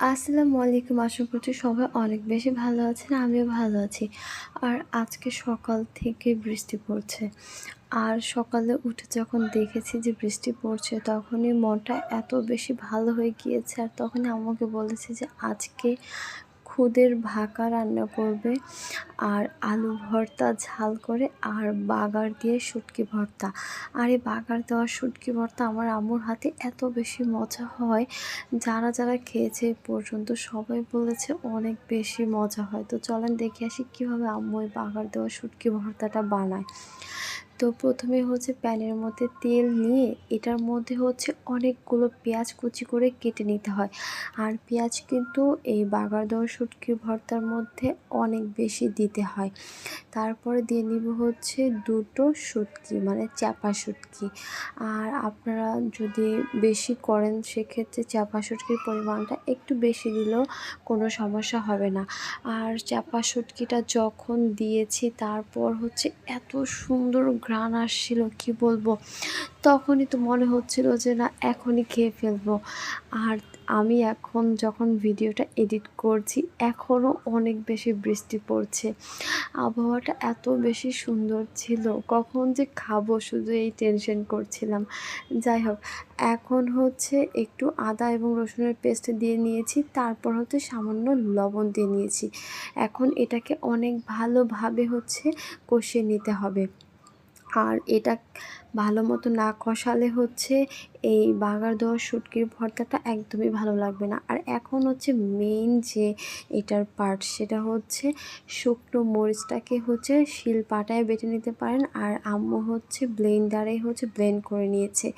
আসসালামু আলাইকুম। আশা করছি সবাই অনেক বেশি ভালো আছেন, আমিও ভালো আছি। আর আজকে সকাল থেকে বৃষ্টি পড়ছে। আর সকালে উঠে যখন দেখেছি যে বৃষ্টি পড়ছে, তখনই মনটা এত বেশি ভালো হয়ে গিয়েছে। আর তখনই আমাকে বলেছে যে আজকে খুদের ভাকা রান্না করবে আর আলু ভর্তা ঝাল করে আর বাগার দিয়ে শুটকি ভর্তা। আর এই বাগার দেওয়া শুটকি ভর্তা আমার আম্মুর হাতে এত বেশি মজা হয়। যারা যারা খেয়েছে পর্যন্ত সবাই বলেছে অনেক বেশি মজা হয়। তো চলেন দেখে আসি কীভাবে আম্মু এই বাগার দেওয়া শুটকি ভর্তাটা বানায়। তো প্রথমে হচ্ছে প্যানের মধ্যে তেল নিয়ে এটার মধ্যে হচ্ছে অনেকগুলো পেঁয়াজ কুচি করে কেটে নিতে হয়। আর পেঁয়াজ কিন্তু এই বাগার দেওয়া শুটকির ভর্তার মধ্যে অনেক বেশি দিতে হয়। তারপরে দিয়ে নিব হচ্ছে দুটো শুটকি মানে চাপা শুটকি। আর আপনারা যদি বেশি করেন সেক্ষেত্রে চাপা শুটকির পরিমাণটা একটু বেশি দিলেও কোনো সমস্যা হবে না। আর চাপা শুটকিটা যখন দিয়েছি তারপর হচ্ছে এত সুন্দর ঘ্রাণ আসছিল, কি বলব? তখনই তো মনে হচ্ছিল যে না, এখনই খেয়ে ফেলব। আর আমি এখন যখন ভিডিওটা এডিট করছি, এখনও অনেক বেশি বৃষ্টি পড়ছে। আবহাওয়াটা এত বেশি সুন্দর ছিল, কখন যে খাব শুধু এই টেনশন করছিলাম। যাই হোক, এখন হচ্ছে একটু আদা এবং রসুনের পেস্ট দিয়ে নিয়েছি, তারপর হচ্ছে সামান্য লবণ দিয়ে নিয়েছি। এখন এটাকে অনেক ভালোভাবে হচ্ছে কষিয়ে নিতে হবে। আর এটা ভালো মতো না কষালে হচ্ছে এই বাগার দেওয়া শুটকির ভর্তাটা একদমই ভালো লাগবে না। আর এখন হচ্ছে মেইন যে এটার পার্ট সেটা হচ্ছে শুকনো মরিচটাকে হচ্ছে শিল পাটায় বেটে নিতে পারেন আর আম্মু হচ্ছে ব্লেন্ডারে হচ্ছে ব্লেন্ড করে নিয়েছে।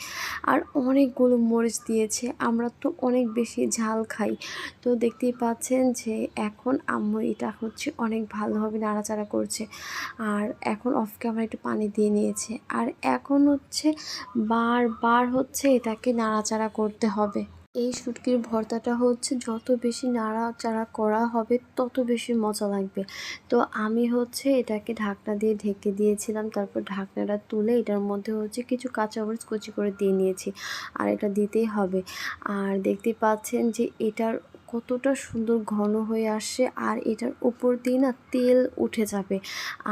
আর অনেকগুলো মরিচ দিয়েছে, আমরা তো অনেক বেশি ঝাল খাই। তো দেখতেই পাচ্ছেন যে এখন আম্মু এটা হচ্ছে অনেক ভালোভাবে নাড়াচাড়া করছে। আর এখন অফ ক্যামেরা একটু পানি দিয়ে নিয়েছে। আর এখন হচ্ছে, বারবার হচ্ছে এটাকে নাড়াচাড়া করতে হবে। এই শুটকির ভর্তাটা হচ্ছে যত বেশি নাড়াচাড়া করা হবে, তত বেশি মজা লাগবে। তো আমি হচ্ছে এটাকে ঢাকনা দিয়ে ঢেকে দিয়েছিলাম, তারপর ঢাকনাটা তুলে এটার মধ্যে হচ্ছে কিছু কাঁচামরিচ কুচি করে দিয়ে নিয়েছি, আর এটা দিতেই হবে। আর দেখতে পাচ্ছেন যে এটার কতটা সুন্দর ঘন হয়ে আসছে আর এটার উপর দিয়ে না তেল উঠে যাবে।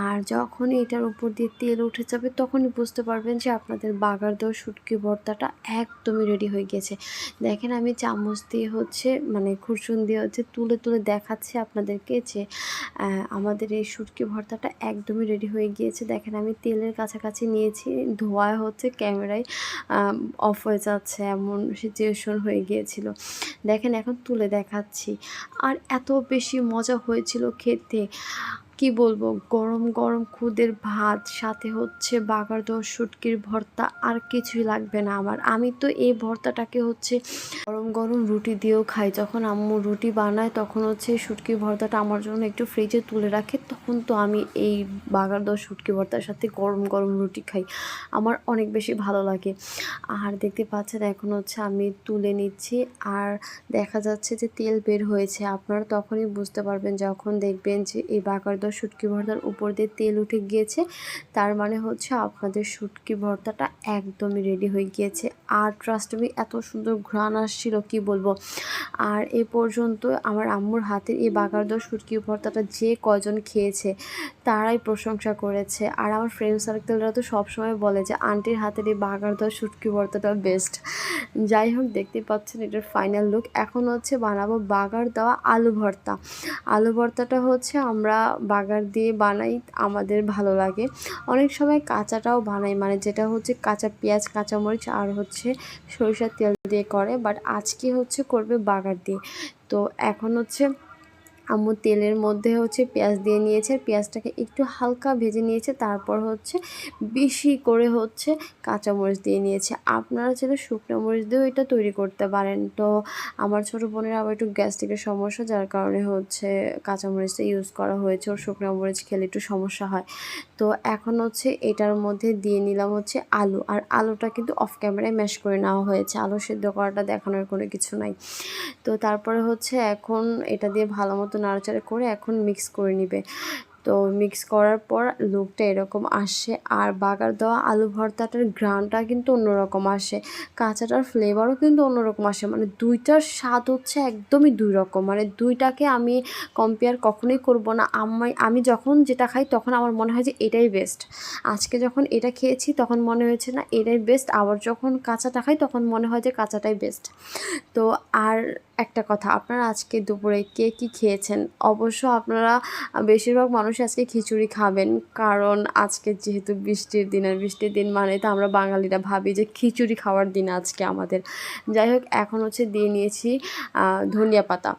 আর যখন এটার উপর দিয়ে তেল উঠে যাবে, তখনই বুঝতে পারবেন যে আপনাদের বাগার দেওয়া শুটকি ভর্তাটা একদমই রেডি হয়ে গেছে। দেখেন আমি চামচ দিয়ে হচ্ছে মানে খুরসুন দিয়ে হচ্ছে তুলে তুলে দেখাচ্ছি আপনাদেরকে যে আমাদের এই শুটকি ভর্তাটা একদমই রেডি হয়ে গিয়েছে। দেখেন আমি তেলের কাছাকাছি নিয়েছি, ধোয়া হচ্ছে ক্যামেরায় অফ হয়ে যাচ্ছে এমন সিচুয়েশন হয়ে গিয়েছিল। দেখেন এখন তুলে দেখ দেখাচ্ছি। আর এত বেশি মজা হয়েছিল খেতে। কি বলব, গরম গরম খুদের ভাত, সাথে হচ্ছে বাগার দশ শুটকির ভর্তা, আর কিছুই লাগবে না আমার। আমি তো এই ভর্তাটাকে হচ্ছে গরম গরম রুটি দিয়েও খাই। যখন আম্মু রুটি বানায়, তখন হচ্ছে শুটকির ভর্তাটা আমার জন্য একটু ফ্রিজে তুলে রাখে, তখন তো আমি এই বাগার দশ শুটকি ভর্তার সাথে গরম গরম রুটি খাই। আমার অনেক বেশি ভালো লাগে। আর দেখতে পাচ্ছেন, এখন হচ্ছে আমি তুলে নিচ্ছি, আর দেখা যাচ্ছে যে তেল বের হয়েছে। আপনারা তখনই বুঝতে পারবেন, যখন দেখবেন যে এই বাগার আপনার শুটকি ভর্তার উপর দিয়ে তেল উঠে গিয়েছে। তার মানে হচ্ছে আপনাদের শুটকি ভর্তাটা একদমই রেডি হয়ে গিয়েছে। আর ট্রাস্টমি এত সুন্দর ঘ্রাণ আসছিল, কি বলব? আর এ পর্যন্ত আমার আম্মুর হাতের এই বাগারদর শুটকি ভর্তাটা যে কজন খেয়েছে, তারাই প্রশংসা করেছে। আর আমার ফ্রেন্ড সার্কেলরা তো সবসময় বলে যে, আন্টির হাতের এই বাগারদর শুটকি ভর্তাটা বেস্ট যাই হোক দেখতে পাচ্ছেন এটার ফাইনাল লুক এখন হচ্ছে বানাবো বাগার দেওয়া আলু ভর্তা। আলু ভর্তাটা হচ্ছে আমরা বাগার দিয়ে বানাই, আমাদের ভালো লাগে। অনেক সময় কাঁচাটাও বানাই মানে যেটা হচ্ছে কাঁচা পেঁয়াজ, কাঁচামরিচ আর হচ্ছে সরিষার তেল দিয়ে করে বাট আজকে হচ্ছে করবে বাগার দিয়ে। তো এখন হচ্ছে আম্মু তেলের মধ্যে হচ্ছে পেঁয়াজ দিয়ে নিয়েছে, পেঁয়াজটাকে একটু হালকা ভেজে নিয়েছে, তারপর হচ্ছে বেশি করে হচ্ছে কাঁচামরিচ দিয়ে নিয়েছে। আপনারা চাইলে শুকনো মরিচ দিয়েও এটা তৈরি করতে পারেন। তো আমার ছোটো বোনের আবার একটু গ্যাস্ট্রিকের সমস্যা, যার কারণে হচ্ছে কাঁচামরিচটা ইউজ করা হয়েছে। ওর শুকনো মরিচ খেলে একটু সমস্যা হয়। তো এখন হচ্ছে এটার মধ্যে দিয়ে নিলাম হচ্ছে আলু। আর আলুটা কিন্তু অফ ক্যামেরায় ম্যাশ করে নেওয়া হয়েছে। আলু সেদ্ধ করাটা দেখানোর কোনো কিছু নাই। তো তারপরে হচ্ছে এখন এটা দিয়ে ভালো মতো নাড়াচাড়া করে এখন মিক্স করে নিবে। তো মিক্স করার পর লুকটা এরকম আসে আর বাগার দেওয়া আলু ভর্তাটার গ্রানটা কিন্তু অন্যরকম আসে। কাঁচাটার ফ্লেভারও কিন্তু অন্যরকম আসে। মানে দুইটার স্বাদ হচ্ছে একদমই দুই রকম। মানে দুইটাকে আমি কম্পেয়ার কখনোই করব না। আমি আমি যখন যেটা খাই তখন আমার মনে হয় যে এটাই বেস্ট আজকে যখন এটা খেয়েছি তখন মনে হয়েছে না এটাই বেস্ট আবার যখন কাঁচাটা খাই তখন মনে হয় যে কাঁচাটাই বেস্ট তো আর একটা কথা, আপনারা আজকে দুপুরে কে কী খেয়েছেন? অবশ্য আপনারা বেশিরভাগ মানুষ আজকে খিচুড়ি খাবেন, কারণ আজকে যেহেতু বৃষ্টির দিন, আর বৃষ্টির দিন মানে তো আমরা বাঙালিরা ভাবি যে খিচুড়ি খাওয়ার দিন আজকে আমাদের। যাই হোক, এখন হচ্ছে দিয়ে নিয়েছি ধনিয়া পাতা।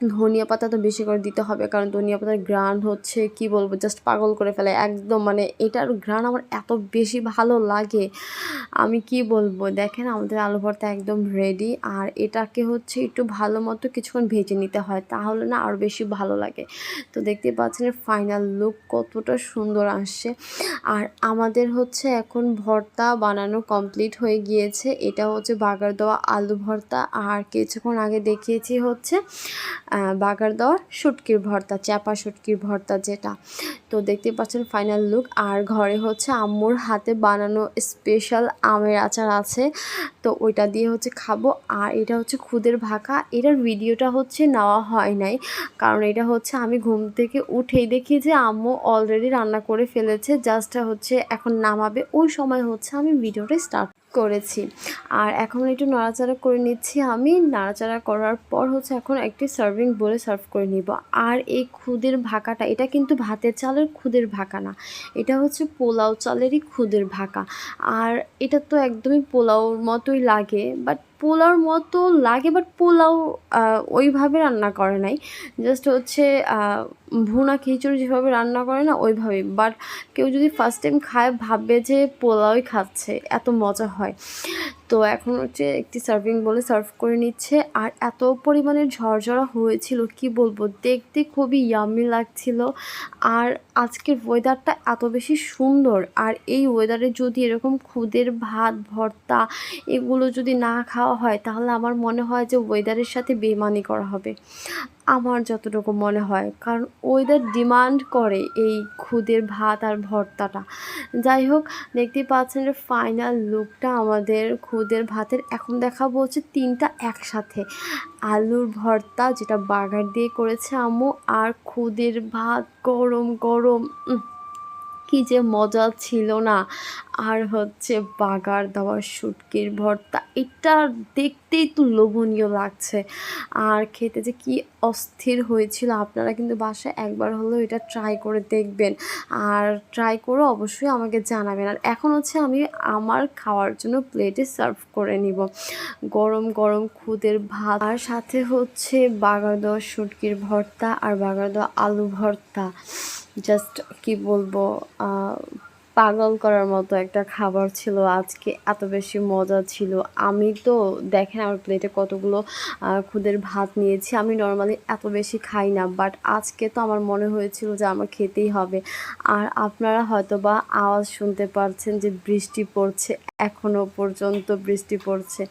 ধনিয়া পাতা তো বেশি করে দিতে হবে, কারণ ধনিয়া পাতার গ্রান হচ্ছে, কি বলব জাস্ট পাগল করে ফেলে, একদম মানে এটার গ্রান আমার এত বেশি ভালো লাগে। আমি কি বলব, দেখেন আমাদের আলু ভর্তা একদম রেডি আর এটাকে হচ্ছে একটু ভালো মতো কিছুক্ষণ ভেজে নিতে হয়, তাহলে না আরও বেশি ভালো লাগে। তো দেখতে পাচ্ছেন ফাইনাল লুক কতটা সুন্দর আসছে। আর আমাদের হচ্ছে এখন ভর্তা বানানো কমপ্লিট হয়ে গিয়েছে, এটা হচ্ছে বাগার দেওয়া আলু ভর্তা, আর কিছুক্ষণ আগে দেখিয়েছি হচ্ছে বাগার দেওয়া শুটকির ভর্তা চাপা শুটকির ভর্তা যেটা। তো দেখতে পাচ্ছেন ফাইনাল লুক আর ঘরে হচ্ছে আম্মুর হাতে বানানো স্পেশাল আমের আচার আছে। তো ওইটা দিয়ে হচ্ছে খাব, আর এটা হচ্ছে খুদের ভাকা। এটার ভিডিওটা হচ্ছে নেওয়া হয় নাই, কারণ এটা হচ্ছে আমি ঘুম থেকে উঠেই দেখি যে আম্মু অলরেডি রান্না করে ফেলেছে জাস্ট হচ্ছে এখন নামাবে। ওই সময় হচ্ছে আমি ভিডিওটা স্টার্ট করেছি। আর এখন একটু নাড়াচাড়া করে নিচ্ছি আমি। নাড়াচাড়া করার পর হচ্ছে এখন একটি সার্ভিং বলে সার্ভ করে নিব। আর এই খুদের ভাকাটা, এটা কিন্তু ভাতের চালের খুদের ভাকা না। এটা হচ্ছে পোলাও চালেরই খুদের ভাকা। আর এটা তো একদমই পোলাওর মতোই লাগে বাট পোলাওর মতো লাগে বাট পোলাও ওইভাবে রান্না করে নাই। জাস্ট হচ্ছে ভুনা খিচুড়ি যেভাবে রান্না করে না ওইভাবে বাট কেউ যদি ফার্স্ট টাইম খায়, ভাববে যে পোলাওই খাচ্ছে, এত মজা হয়। তো এখন হচ্ছে একটি সার্ভিং বলে সার্ভ করে নিচ্ছে। আর এত পরিমাণে ঝরঝরা হয়েছিল, কি বলব? দেখতে খুবই ইয়ামি লাগছিল। আর আজকের ওয়েদারটা এত বেশি সুন্দর। আর এই ওয়েদারে যদি এরকম খুদের ভাত, ভর্তা এগুলো যদি না খাওয়া হয়, তাহলে আমার মনে হয় যে ওয়েদারের সাথে বেমানি করা হবে। আমার যতটুকু মনে হয়। কারণ ওয়েদার ডিমান্ড করে এই খুদের ভাত আর ভর্তাটা। যাই হোক, দেখতেই পাচ্ছেন যে ফাইনাল লুকটা আমাদের খুদের ভাতের। এখন দেখা বলছে তিনটা একসাথে। আলুর ভর্তা যেটা বাগার দিয়ে করেছে আম্মু, আর খুদের ভাত গরম গরম। কি যে মজা ছিল না। আর হচ্ছে বাগার, দেওয়ার শুটকির ভর্তা, এটা দেখতেই তো লোভনীয় লাগছে। আর খেতে যে কি অস্থির হয়েছিল, আপনারা কিন্তু বাসায় একবার হলেও এটা ট্রাই করে দেখবেন। আর ট্রাই করে অবশ্যই আমাকে জানাবেন। আর এখন হচ্ছে আমি আমার খাওয়ার জন্য প্লেটে সার্ভ করে নিব। গরম গরম খুদের ভাত আর সাথে হচ্ছে বাগার দেওয়া শুটকির ভর্তা আর বাগার, দেওয়া আলু ভর্তা। জাস্ট কি বলব পাগল করার মতো একটা খাবার ছিল, আজকে এত বেশি মজা ছিল। আমি তো দেখেন আমার প্লেটে কতগুলো খুদের ভাত নিয়েছি। আমি নর্মালি এত বেশি খাই না বাট আজকে তো আমার মনে হয়েছিল যে আমার খেতেই হবে। আর আপনারা হয়তো বা আওয়াজ শুনতে পারছেন যে বৃষ্টি পড়ছে এখনও পর্যন্ত বৃষ্টি পড়ছে।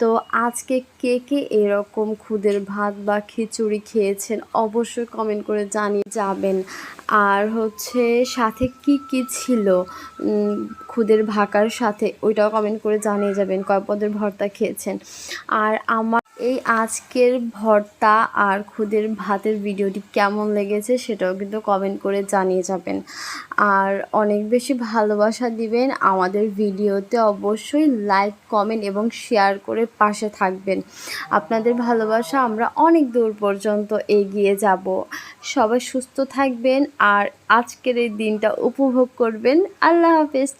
তো আজকে কে কে এরকম খুদের ভাত বা খিচুড়ি খেয়েছেন অবশ্যই কমেন্ট করে জানিয়ে যাবেন। আর হচ্ছে সাথে কি কি ছিল? খুদের ভাকার সাথে ওইটাও কমেন্ট করে জানিয়ে যাবেন কয় পদের ভর্তা খেয়েছেন। আর আমার এই আজকের ভর্তা আর খুদের ভাতের ভিডিওটি কেমন লেগেছে সেটাও কিন্তু কমেন্ট করে জানিয়ে যাবেন। আর অনেক বেশি ভালোবাসা দিবেন আমাদের ভিডিওতে অবশ্যই লাইক কমেন্ট এবং শেয়ার করে পাশে থাকবেন। আপনাদের ভালোবাসা আমরা অনেক দূর পর্যন্ত এগিয়ে যাব। সবাই সুস্থ থাকবেন আর আজকের এই দিনটা উপভোগ করবেন। আল্লাহ হাফেজ